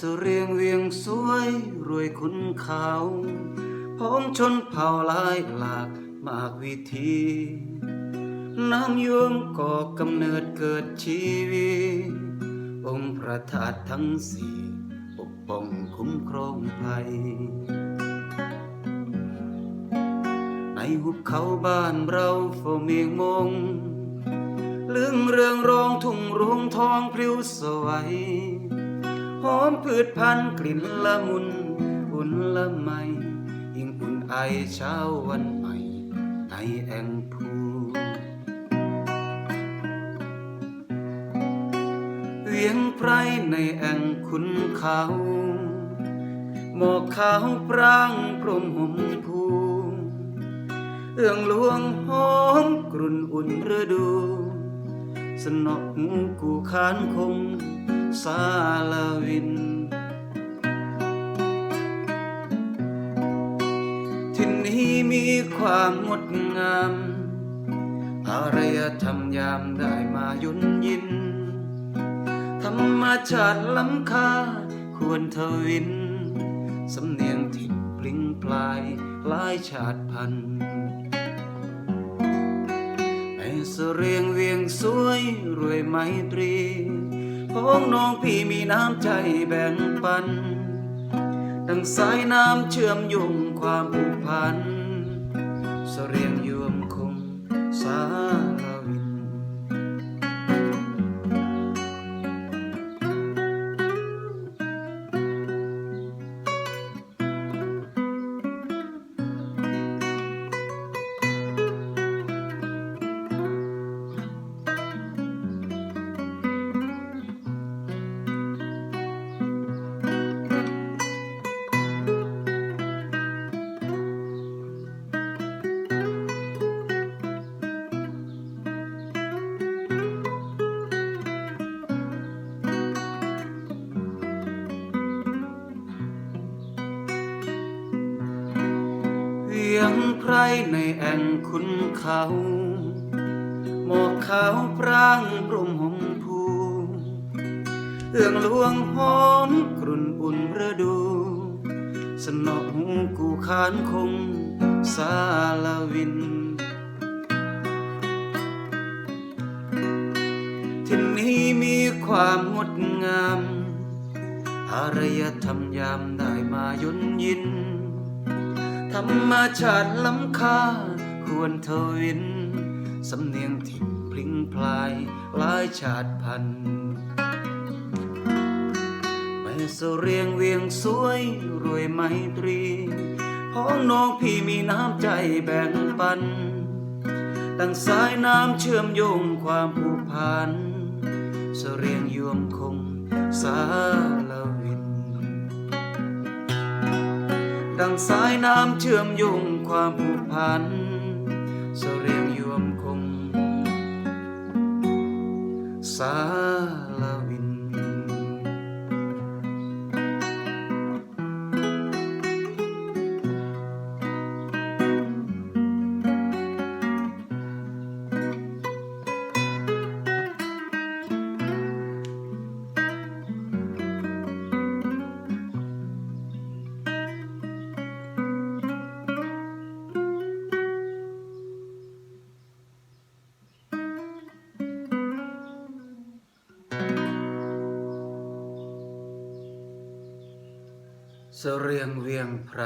สุเรียงเวียงสวยรวยคุณเขาพ้องชนเผ่าหลายหลากมากวิธีน้ำยวมก่อกำเนิดเกิดชีวิตองค์พระธาตุทั้งสี่ปกป้องคุ้มครองภัย ในหุบเขาบ้านเราเฝ้าเมียงมงลึงเรืองรองทุ่งรวงทองพลิ้วสวย หอมพืชพันธุ์กลิ่นละมุนอุ่นละไมยิ่งอุ่นไอเช้าวันใหม่ ในแอ่งพูเวียงไพรในแอ่งขุนเขาหมอกขาวปรางพรมห่มพูเอื้องลวงหอมกรุ่นอุ่นฤดู สนอกกูขานคง สาลาวิน ที่นี้มีความงดงาม อารยธรรมยามได้มายุนยิน ธรรมชาติล้ำค่าควรทวิน สำเนียงถิ่นปลิงปลายหลายชาติพันธุ์แม่เสรียงเวียงสวยรวยไมตรี พ้องน้องพี่มีน้ำใจแบ่งปัน ดังสายน้ำเชื่อมโยงความผูกพัน เสรียงยวมคงสา ลาวินเวียงไพรในแอ่งขุนเขาหมอกขาวปรางปรุมหงพูเอื้องลวงหอมกรุ่นอุ่นฤดู สนอหูกูขานคงสาลาวิน ที่นี้มีความงดงาม อารยธรรมยามได้มายุนยิน ธรรมชาติล้ำค่าควรทวิน สำเนียงถิ่นพลิงพลายหลายชาติพันธุ์แม่เสรียงเวียงสวยรวยไมตรีพ้องน้องพี่มีน้ำใจแบ่งปันดังสายน้ำเชื่อมโยงความผูกพันเสรียงยวมคงสา สายน้ำเชื่อมโยงความผูกพันเสรียงยวมคงสา เสรียงเวียงไพร